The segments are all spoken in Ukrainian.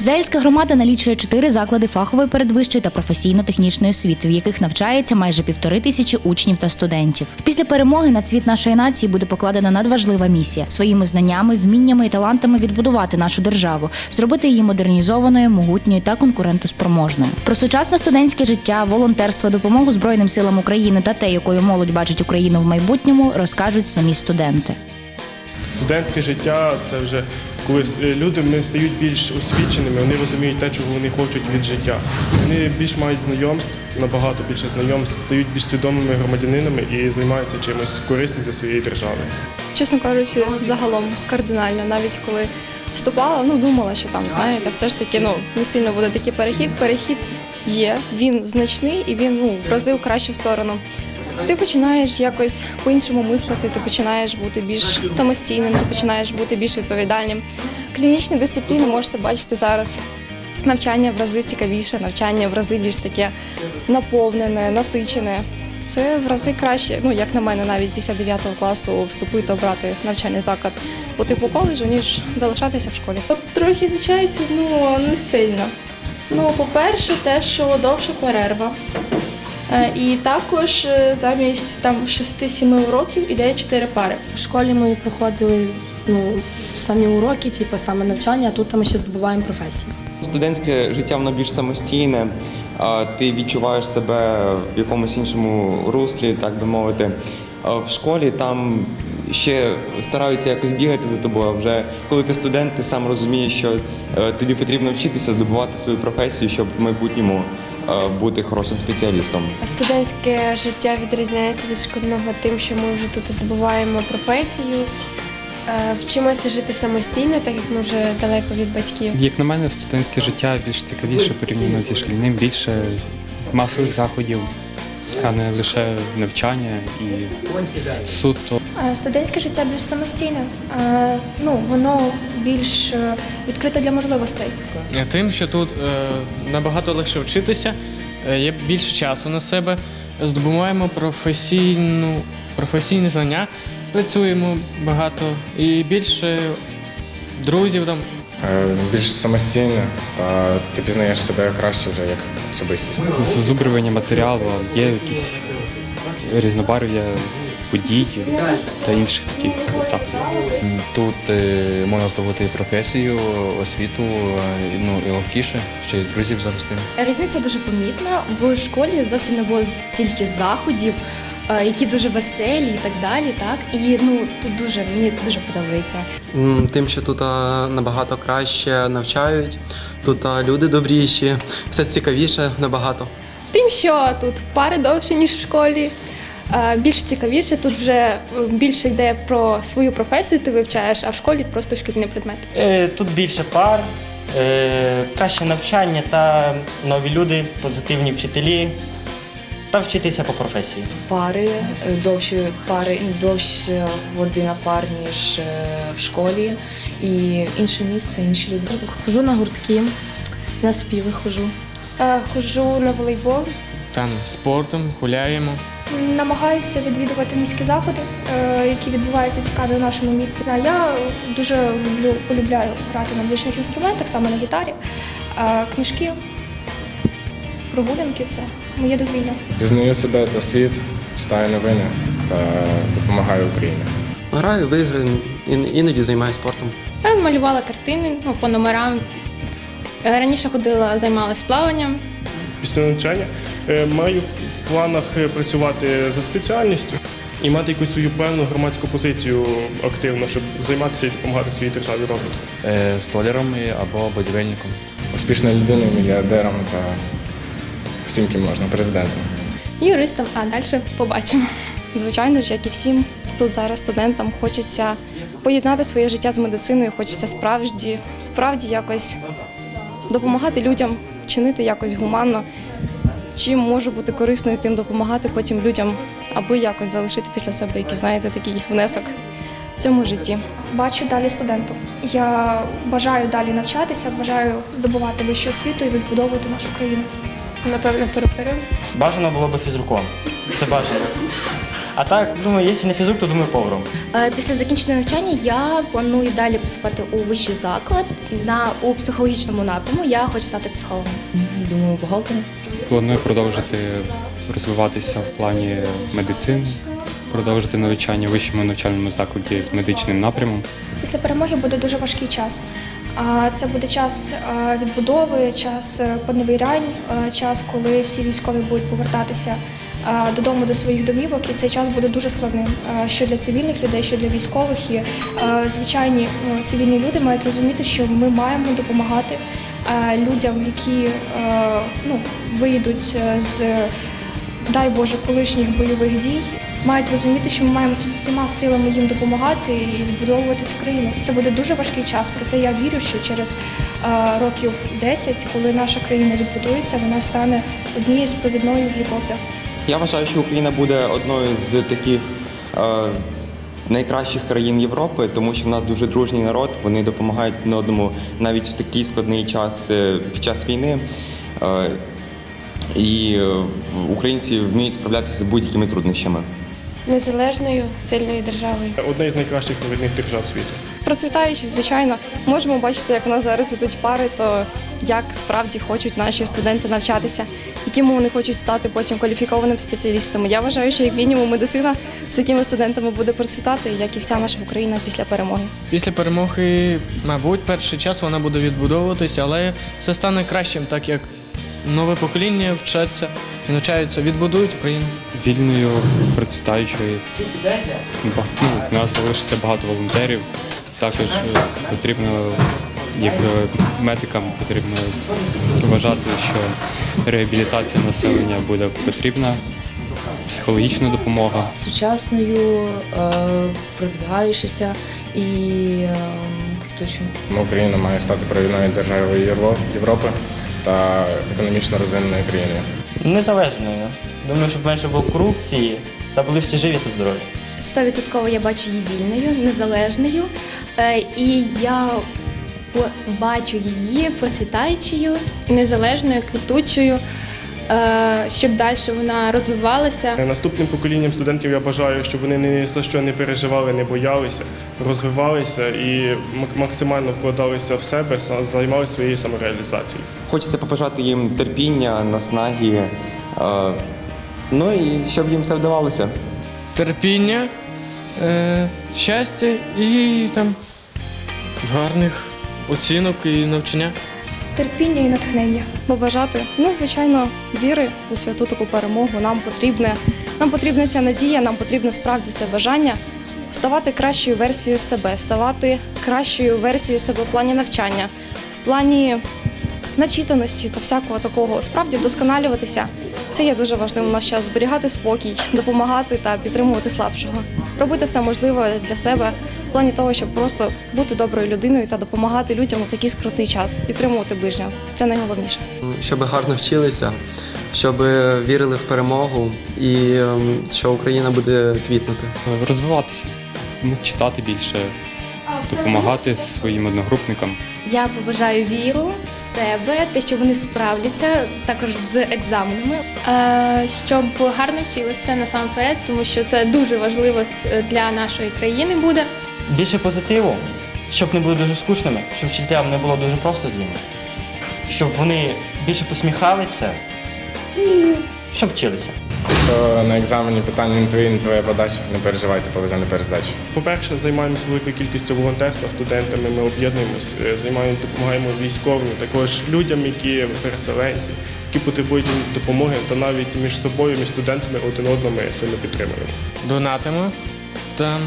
Звельська громада налічує чотири заклади фахової передвищої та професійно-технічної освіти, в яких навчається майже півтори тисячі учнів та студентів. Після перемоги на цвіт нашої нації буде покладена надважлива місія своїми знаннями, вміннями і талантами відбудувати нашу державу, зробити її модернізованою, могутньою та конкурентоспроможною. Про сучасне студентське життя, волонтерство, допомогу Збройним силам України та те, якою молодь бачить Україну в майбутньому, розкажуть самі студенти. Студентське життя це вже коли люди вони стають більш освіченими, вони розуміють те, чого вони хочуть від життя. Вони більш мають знайомств, набагато більше знайомств, стають більш свідомими громадянинами і займаються чимось корисним для своєї держави. Чесно кажучи, загалом кардинально, навіть коли вступала, ну думала, що там, знаєте, все ж таки ну не сильно буде такий перехід. Перехід є, він значний і він ну в рази в кращу сторону. Ти починаєш якось по-іншому мислити, ти починаєш бути більш самостійним, ти починаєш бути більш відповідальним. Клінічні дисципліни можете бачити зараз. Навчання в рази цікавіше, навчання в рази більш таке наповнене, насичене. Це в рази краще, ну як на мене, навіть після 9 класу вступити обрати навчальний заклад по типу коледжу, ніж залишатися в школі. От Трохи відрізняється, ну не сильно. Ну, по-перше, те, що довша перерва. Е, І також е, замість там 6-7 уроків іде 4 пари. В школі ми проходили ну, самі уроки, типу, саме навчання, а тут ми ще здобуваємо професію. Студентське життя воно більш самостійне, а ти відчуваєш себе в якомусь іншому руслі, так би мовити. В школі там ще стараються якось бігати за тобою. а Вже коли ти студент, ти сам розумієш, що е, тобі потрібно вчитися, здобувати свою професію, щоб в майбутньому е, бути хорошим спеціалістом. Студентське життя відрізняється від шкільного тим, що ми вже тут здобуваємо професію, е, вчимося жити самостійно, так як ми вже далеко від батьків. Як на мене, студентське життя більш цікавіше порівняно зі шкільним, більше масових заходів, а не лише навчання і суто Е, Студентське життя більш самостійне, Е, ну воно більш е, відкрите для можливостей. Тим, що тут набагато легше вчитися, є більше часу на себе, здобуваємо професійну, професійні знання, працюємо багато і більше друзів там. Е, більш самостійно, та ти пізнаєш себе краще вже як особистість. зазубрювання матеріалу, є якісь різнобарв'я подій та інших таких заходів. Тут е, можна здобути професію, освіту, е, ну і легкіше, ще й друзів завести. Різниця дуже помітна. В школі зовсім не було стільки заходів, які дуже веселі і так далі. Так і ну тут дуже мені дуже подобається. Тим, що тут набагато краще навчають, тут люди добріші, все цікавіше набагато. Тим, що тут пари довше, ніж в школі. е, Більш цікавіше, тут вже е, більше йде про свою професію, ти вивчаєш, а в школі просто шкільний предмет. Е, Тут більше пар, е, краще навчання та нові люди, позитивні вчителі та вчитися по професії. Пари, е, довші пари, довше година пар, ніж е, в школі. І інше місце, інші люди. Хожу на гуртки, на співи хожу. Е, Ходжу на волейбол. Там спортом, гуляємо. Намагаюся відвідувати міські заходи, які відбуваються цікаві в нашому місті. Я дуже люблю полюбляю грати на музичних інструментах, саме на гітарі. Книжки, прогулянки це моє дозвілля. Пізнаю себе та світ, читаю новини та допомагаю Україні. Граю в ігри, ін- іноді займаюся спортом. Я малювала картини ну, по номерам. Е, Раніше ходила, займалася плаванням. Після навчання е, маю в планах е, працювати за спеціальністю і мати якусь свою певну громадську позицію активно, щоб займатися і допомагати своїй державі розвитку. Е, Столяром або будівельником. Успішною людиною, мільярдером та всім ким можна, президентом. юристом, а далі побачимо. Звичайно ж, як і всім тут зараз студентам хочеться поєднати своє життя з медициною, хочеться справді, справді якось допомагати людям, чинити якось гуманно. Чим можу бути корисною, тим допомагати потім людям, аби якось залишити після себе якийсь, знаєте, такий внесок в цьому житті. Бачу далі студенту. Я бажаю далі навчатися, бажаю здобувати вищу освіту і відбудовувати нашу країну. Напевно, перукарем. Бажано було би фізруком. Це бажано. А так, думаю, якщо не фізрук, то думаю поваром. Е, Після закінчення навчання я планую далі поступати у вищий заклад на у психологічному напряму. Я хочу стати психологом. Думаю, бухгалтером. Планую продовжити розвиватися в плані медицини, продовжити навчання в вищому навчальному закладі з медичним напрямом. Після перемоги буде дуже важкий час. Це буде час е, відбудови, час е, поневірянь, е, час, коли всі військові будуть повертатися додому до своїх домівок, і цей час буде дуже складним. Що для цивільних людей, що для військових. І звичайні ну, цивільні люди мають розуміти, що ми маємо допомагати людям, які ну, вийдуть з дай Боже, колишніх бойових дій, мають розуміти, що ми маємо всіма силами їм допомагати і відбудовувати цю країну. Це буде дуже важкий час, проте я вірю, що через е, років 10, коли наша країна відбудується, вона стане однією з провідною в Європі. Я вважаю, що Україна буде одною з таких е, найкращих країн Європи, тому що в нас дуже дружній народ. Вони допомагають одне одному навіть в такий складний час е, під час війни. І українці вміють справлятися з будь-якими труднощами. Незалежною, сильною державою. Одна з найкращих провідних держав світу. Процвітаючи, звичайно, можемо бачити, як у нас зараз ідуть пари, то як справді хочуть наші студенти навчатися, якими вони хочуть стати потім кваліфікованими спеціалістами. Я вважаю, що як мінімум медицина з такими студентами буде процвітати, як і вся наша Україна після перемоги. Після перемоги, мабуть, перший час вона буде відбудовуватися, але все стане кращим, так як нове покоління вчаться і навчаються, відбудують Україну. Вільною, процвітаючою. Ну, у нас залишиться багато волонтерів. Також е, потрібно, як е, медикам, потрібно вважати, що реабілітація населення буде потрібна, психологічна допомога. Сучасною, е, продвигаючися і точно. Україна має стати провідною державою Євро- Європи та економічно розвиненої країни. Незалежною. Думаю, щоб менше було корупції та були всі живі та здорові. Стовідсотково я бачу її вільною, незалежною, е, і я бачу її просвітаючою, незалежною, квітучою, щоб далі вона розвивалася. Наступним поколінням студентів я бажаю, щоб вони ні за що не переживали, не боялися, розвивалися і максимально вкладалися в себе, займалися своєю самореалізацією. Хочеться побажати їм терпіння, наснаги, е, ну і щоб їм все вдавалося. Терпіння, е, щастя і там гарних оцінок і навчання. Терпіння і натхнення. Побажати, ну звичайно, віри у святу таку перемогу. Нам потрібне, нам потрібна ця надія, нам потрібно справді це бажання ставати кращою версією себе, ставати кращою версією себе в плані навчання, в плані начитаності та всякого такого. Справді вдосконалюватися. Це є дуже важливо в наш час зберігати спокій, допомагати та підтримувати слабшого. Робити все можливе для себе в плані того, щоб просто бути доброю людиною та допомагати людям у такий скрутний час, підтримувати ближнього. Це найголовніше. щоб гарно вчилися, щоб вірили в перемогу і ем, що Україна буде квітнути. Розвиватися, ну, читати більше, допомагати своїм одногрупникам. Я побажаю віру в себе, те, що вони справляться також з екзаменами. Е, Щоб гарно вчилися це насамперед, тому що це дуже важливо е, для нашої країни буде. Більше позитиву, щоб не були дуже скучними, щоб вчителям не було дуже просто з ними, щоб вони більше посміхалися і щоб вчилися. Якщо на екзамені питання не твої, не твоя подача, не переживайте, повезе не перездачі. По-перше, займаємося великою кількістю волонтерства студентами. Ми об'єднуємось, е, займаємо, допомагаємо військовим, також людям, які переселенці, які потребують допомоги, та навіть між собою, між студентами один одного ми сильно підтримуємо. донатимо та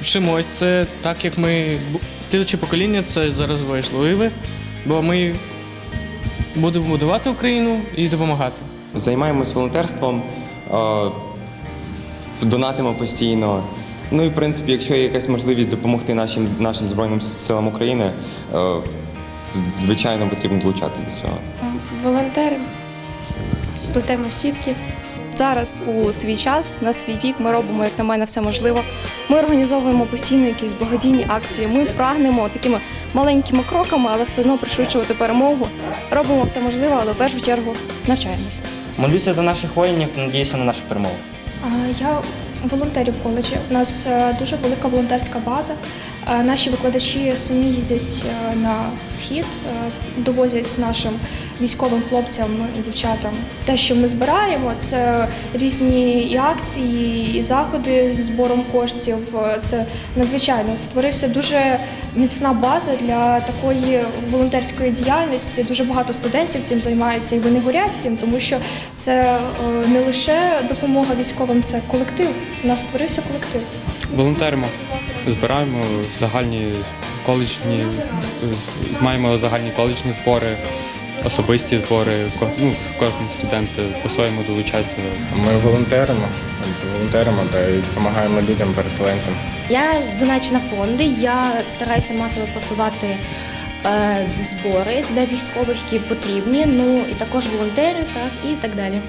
вчимось. Це так як ми слідуюче покоління, це зараз важливе, бо ми будемо будувати Україну і допомагати. Займаємось волонтерством, е, донатимо постійно. Ну і в принципі, якщо є якась можливість допомогти нашим, нашим Збройним силам України, е, звичайно потрібно долучатися до цього. Волонтери, плетемо сітки. Зараз у свій час, на свій вік, ми робимо, як на мене, все можливо. Ми організовуємо постійно якісь благодійні акції. Ми прагнемо такими маленькими кроками, але все одно пришвидшувати перемогу. Робимо все можливе, але в першу чергу навчаємось. Молюся за наших воїнів та надіюся на нашу перемогу. А Я волонтерів коледжі. У нас е, дуже велика волонтерська база. Е, Наші викладачі самі їздять е, на схід, довозять нашим військовим хлопцям і дівчатам. Те, що ми збираємо, це різні і акції, і заходи з збором коштів. Це надзвичайно створився дуже міцна база для такої волонтерської діяльності. Дуже багато студентів цим займаються, і вони горять цим, тому що це не лише допомога військовим, це колектив. У нас створився колектив. Волонтеримо, збираємо загальні коледжні, маємо загальні коледжні збори, особисті збори. Ну, кожен студент по-своєму долучається. Ми волонтеримо, волонтеримо та й допомагаємо людям, переселенцям. Я доначу на фонди, я стараюся масово просувати е, збори для військових, які потрібні, ну і також волонтери, так і так далі.